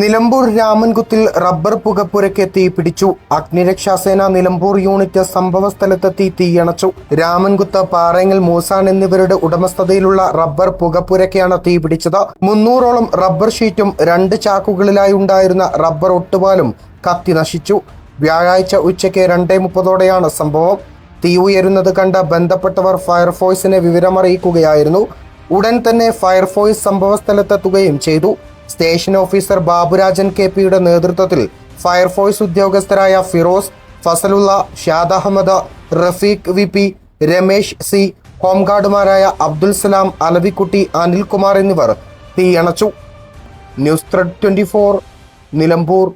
Nilambur രാമൻകുത്തിൽ rubber പുകപ്പുരയ്ക്ക് തീ പിടിച്ചു. അഗ്നിരക്ഷാസേന നിലമ്പൂർ യൂണിറ്റ് സംഭവസ്ഥലത്തെത്തി തീയണച്ചു. രാമൻകുത്ത് പാറയങ്ങൽ മൂസാൻ എന്നിവരുടെ ഉടമസ്ഥതയിലുള്ള റബ്ബർ പുകപ്പുരയ്ക്കാണ് തീ പിടിച്ചത്. മുന്നൂറോളം റബ്ബർ ഷീറ്റും രണ്ട് ചാക്കുകളിലായി ഉണ്ടായിരുന്ന റബ്ബർ ഒട്ടുപാലും കത്തി നശിച്ചു. വ്യാഴാഴ്ച ഉച്ചയ്ക്ക് രണ്ടേ മുപ്പതോടെയാണ് സംഭവം. തീ ഉയരുന്നത് കണ്ട ബന്ധപ്പെട്ടവർ ഫയർഫോഴ്സിനെ വിവരമറിയിക്കുകയായിരുന്നു. ഉടൻ തന്നെ ഫയർഫോഴ്സ് സംഭവസ്ഥലത്തെത്തുകയും ചെയ്തു. സ്റ്റേഷൻ ഓഫീസർ ബാബുരാജൻ കെ പിയുടെ നേതൃത്വത്തിൽ fire force ഉദ്യോഗസ്ഥരായ Firoz Fazalulla Shad Ahmed Rafeeq V P Ramesh C ഹോംഗാർഡുമാരായ Abdul Salam Alavikutty Anilkumar എന്നിവർ തീയണച്ചു. News thread twenty Nilambur.